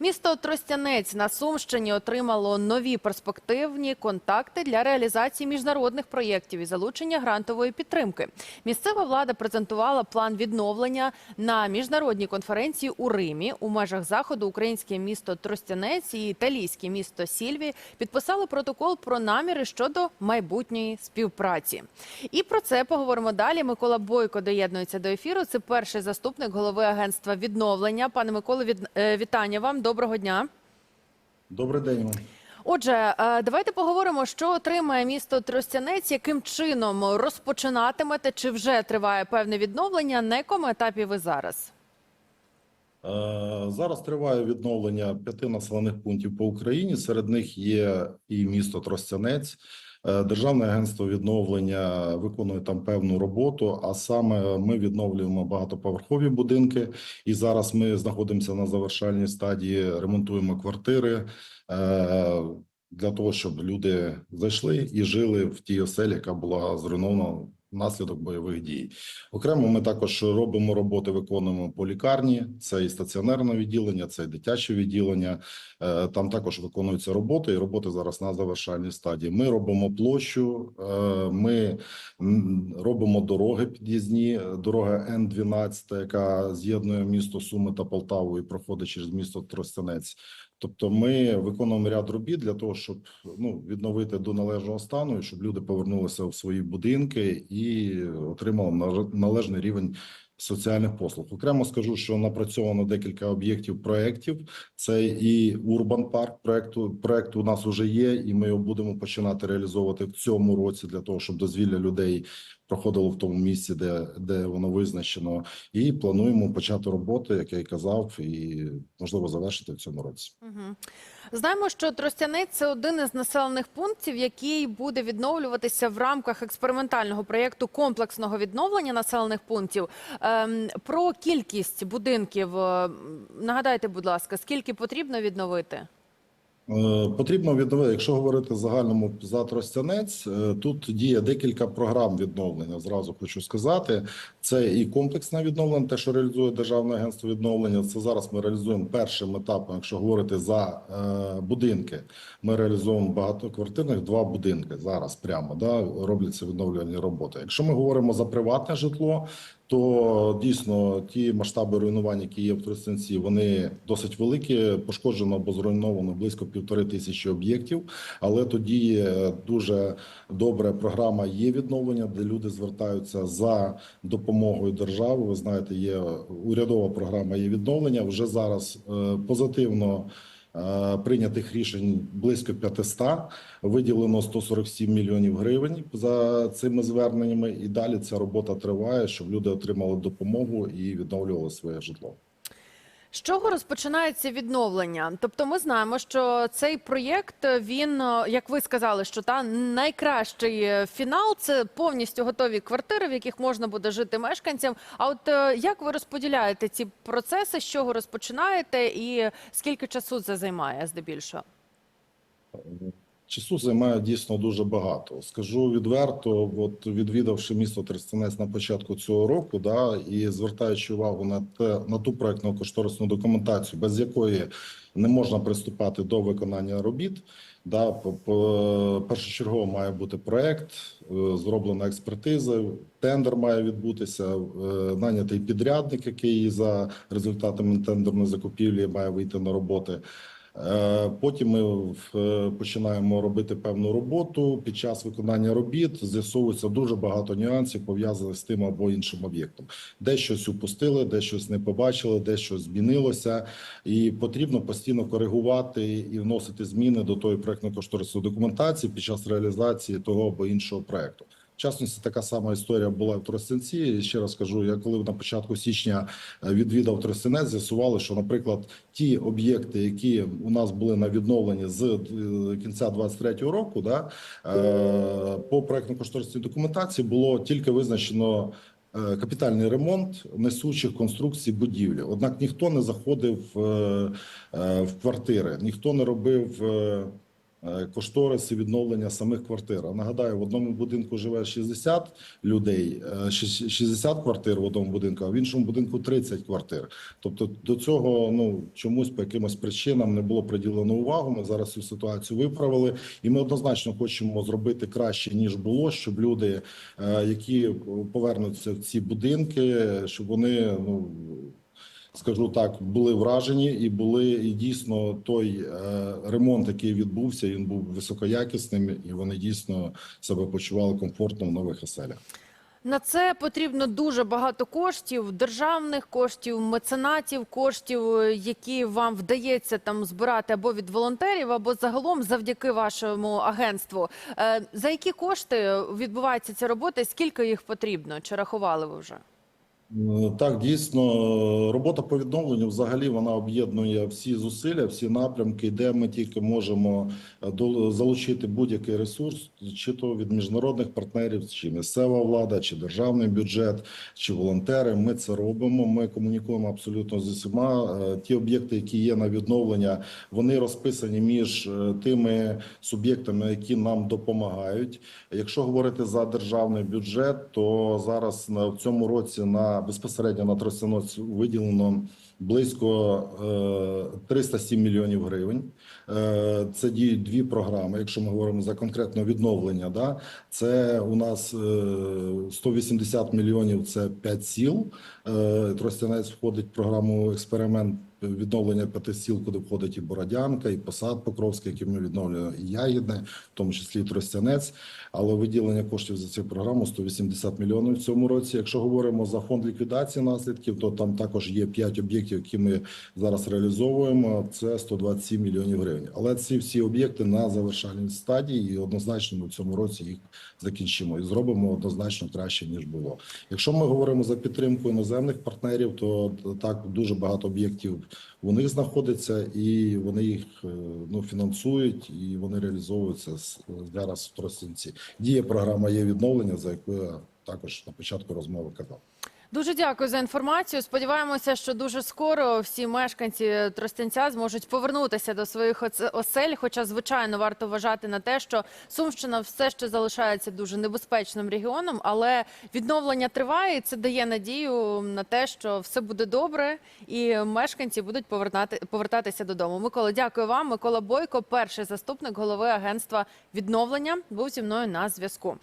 Місто Тростянець на Сумщині отримало нові перспективні контакти для реалізації міжнародних проєктів і залучення грантової підтримки. Місцева влада презентувала план відновлення на міжнародній конференції у Римі. У межах заходу українське місто Тростянець і італійське місто Сільві підписали протокол про наміри щодо майбутньої співпраці. І про це поговоримо далі. Микола Бойко доєднується до ефіру. Це перший заступник голови агентства відновлення. Пане Миколо, від... е, вітання вам. Доброго дня. Добрий день. вам. Отже, е, давайте поговоримо, що отримає місто Тростянець, яким чином розпочинатимете, чи вже триває певне відновлення, на якому етапі ви зараз? Е, Зараз триває відновлення п'яти населених пунктів по Україні. Серед них є і місто Тростянець. Е, Державне агентство відновлення виконує там певну роботу. А саме ми відновлюємо багатоповерхові будинки, і зараз ми знаходимося на завершальній стадії, ремонтуємо квартири е, для того, щоб люди зайшли і жили в тій оселі, яка була зруйнована внаслідок бойових дій. Окремо, ми також робимо роботи, виконуємо по лікарні. Це і стаціонарне відділення, це і дитяче відділення. Е, Там також виконуються роботи, і роботи зараз на завершальній стадії. Ми робимо площу, е, ми робимо дороги під'їзні. Дорога Н-12, яка з'єднує місто Суми та Полтаву і проходить через місто Тростянець. Тобто, ми виконуємо ряд робіт для того, щоб ну відновити до належного стану, і щоб люди повернулися в свої будинки і отримали належ- належний рівень соціальних послуг. Окремо скажу, що напрацьовано декілька об'єктів проєктів. Це і Урбан Парк. Проекту проект у нас вже є, і ми його будемо починати реалізовувати в цьому році для того, щоб дозвілля людей проходило в тому місці, де, де воно визначено. І плануємо почати роботи, як я і казав, і можливо завершити в цьому році. Знаємо, що Тростянець це один із населених пунктів, який буде відновлюватися в рамках експериментального проєкту комплексного відновлення населених пунктів. Ем, про кількість будинків е, нагадайте, будь ласка, скільки потрібно відновити? Е, Потрібно відновити, якщо говорити загальному за Тростянець, е, тут діє декілька програм відновлення. Зразу хочу сказати, це і комплексне відновлення, те, що реалізує Державне агентство відновлення. Це зараз ми реалізуємо першим етапом. Якщо говорити за будинки, ми реалізуємо багатоквартирних два будинки зараз. Прямо да робляться відновлювальні роботи. Якщо ми говоримо за приватне житло, то дійсно ті масштаби руйнувань, які є в Тростянці, вони досить великі. Пошкоджено або зруйновано близько півтори тисячі об'єктів. Але тоді е, дуже добра програма є відновлення, де люди звертаються за допомогою держави. Ви знаєте, є урядова програма є відновлення. Вже зараз е, позитивно. Е, Прийнятих рішень близько 500, виділено 147 мільйонів гривень за цими зверненнями, і далі ця робота триває, щоб люди отримали допомогу і відновлювали своє житло. З чого розпочинається відновлення? Тобто, ми знаємо, що цей проєкт він, е, як ви сказали, що та найкращий е, фінал це повністю готові квартири, в яких можна буде жити мешканцям. А от е, як ви розподіляєте ці процеси, з чого розпочинаєте, і скільки часу це займає здебільшого? Часу займає дійсно дуже багато. Скажу відверто, от відвідавши місто Тростянець на початку цього року, да і звертаючи увагу на те на ту проектну кошторисну документацію, без якої не можна приступати до виконання робіт. Да, по, по першочергово має бути проект, е, зроблена експертиза, тендер має відбутися, е, нанятий підрядник, який за результатами тендерної закупівлі має вийти на роботи. Е, Потім ми е, починаємо робити певну роботу. Під час виконання робіт з'ясовується дуже багато нюансів пов'язаних з тим або іншим об'єктом. Де щось упустили, де щось не побачили, де щось змінилося, і потрібно постійно коригувати і вносити зміни до тої проектно-кошторисної документації під час реалізації того або іншого проекту. В частності така сама історія була в Тростянці. І ще раз кажу, я коли на початку січня е, відвідав Тростянець, з'ясували, що, наприклад, ті об'єкти, які у нас були на відновленні з е, кінця 23-го року, да, е, по проектно-кошторисній документації було тільки визначено. Капітальний ремонт несучих конструкцій будівлі. Однак ніхто не заходив в квартири, ніхто не робив кошториси відновлення самих квартир. Нагадаю, в одному будинку живе 60 людей, е, 60 квартир в одному будинку, а в іншому будинку 30 квартир. Тобто до цього ну чомусь по якимось причинам не було приділено увагу. Ми зараз цю ситуацію виправили, і ми однозначно хочемо зробити краще ніж було, щоб люди, е, які повернуться в ці будинки, щоб вони ну. Скажу так, були вражені і були і дійсно той е, ремонт, який відбувся, він був високоякісним, і вони дійсно себе почували комфортно в нових оселях. На це потрібно дуже багато коштів, державних коштів, меценатів, коштів, е, які вам вдається там збирати або від волонтерів, або загалом завдяки вашому агентству. Е, За які кошти відбувається ця робота? Скільки їх потрібно? Чи рахували ви вже? Е, Так, дійсно, робота по відновленню взагалі вона об'єднує всі зусилля, всі напрямки, де ми тільки можемо е, залучити будь-який ресурс, чи то від міжнародних партнерів, чи місцева влада, чи державний бюджет, чи волонтери. Ми це робимо. Ми комунікуємо абсолютно з усіма. Е, Ті об'єкти, які є на відновлення, вони розписані між тими суб'єктами, які нам допомагають. Якщо говорити за державний бюджет, то зараз на цьому році на безпосередньо на Тростянець виділено близько е, 307 мільйонів гривень. Е, Це діють дві програми. Якщо ми говоримо за конкретно відновлення, да це у нас е, 180 мільйонів. Це 5 сіл. Е, Тростянець входить в програму експеримент відновлення п'яти сіл, куди входить і Бородянка, і Посад Покровський, який ми відновлюємо, і Ягідне, в тому числі і Тростянець. Але виділення коштів за цю програму 180 мільйонів в цьому році. Якщо говоримо за фонд ліквідації наслідків, то там також є 5 об'єктів, які ми зараз реалізовуємо. Це 127 мільйонів гривень. Але ці всі об'єкти на завершальній стадії, і однозначно ми в цьому році їх закінчимо і зробимо однозначно краще ніж було. Якщо ми говоримо за підтримку іноземних партнерів, то так дуже багато об'єктів у них знаходиться, і вони їх е, ну фінансують і вони реалізовуються зараз в Тростянці. Діє програма є відновлення, за яку я також на початку розмови казав. Дуже дякую за інформацію. Сподіваємося, що дуже скоро всі мешканці Тростянця зможуть повернутися до своїх осель. Хоча, звичайно, варто вважати на те, що Сумщина все ще залишається дуже небезпечним регіоном, але відновлення триває. і Це дає надію на те, що все буде добре, і мешканці будуть повертати повертатися додому. Микола, дякую вам. Микола Бойко, перший заступник голови агентства відновлення, був зі мною на зв'язку.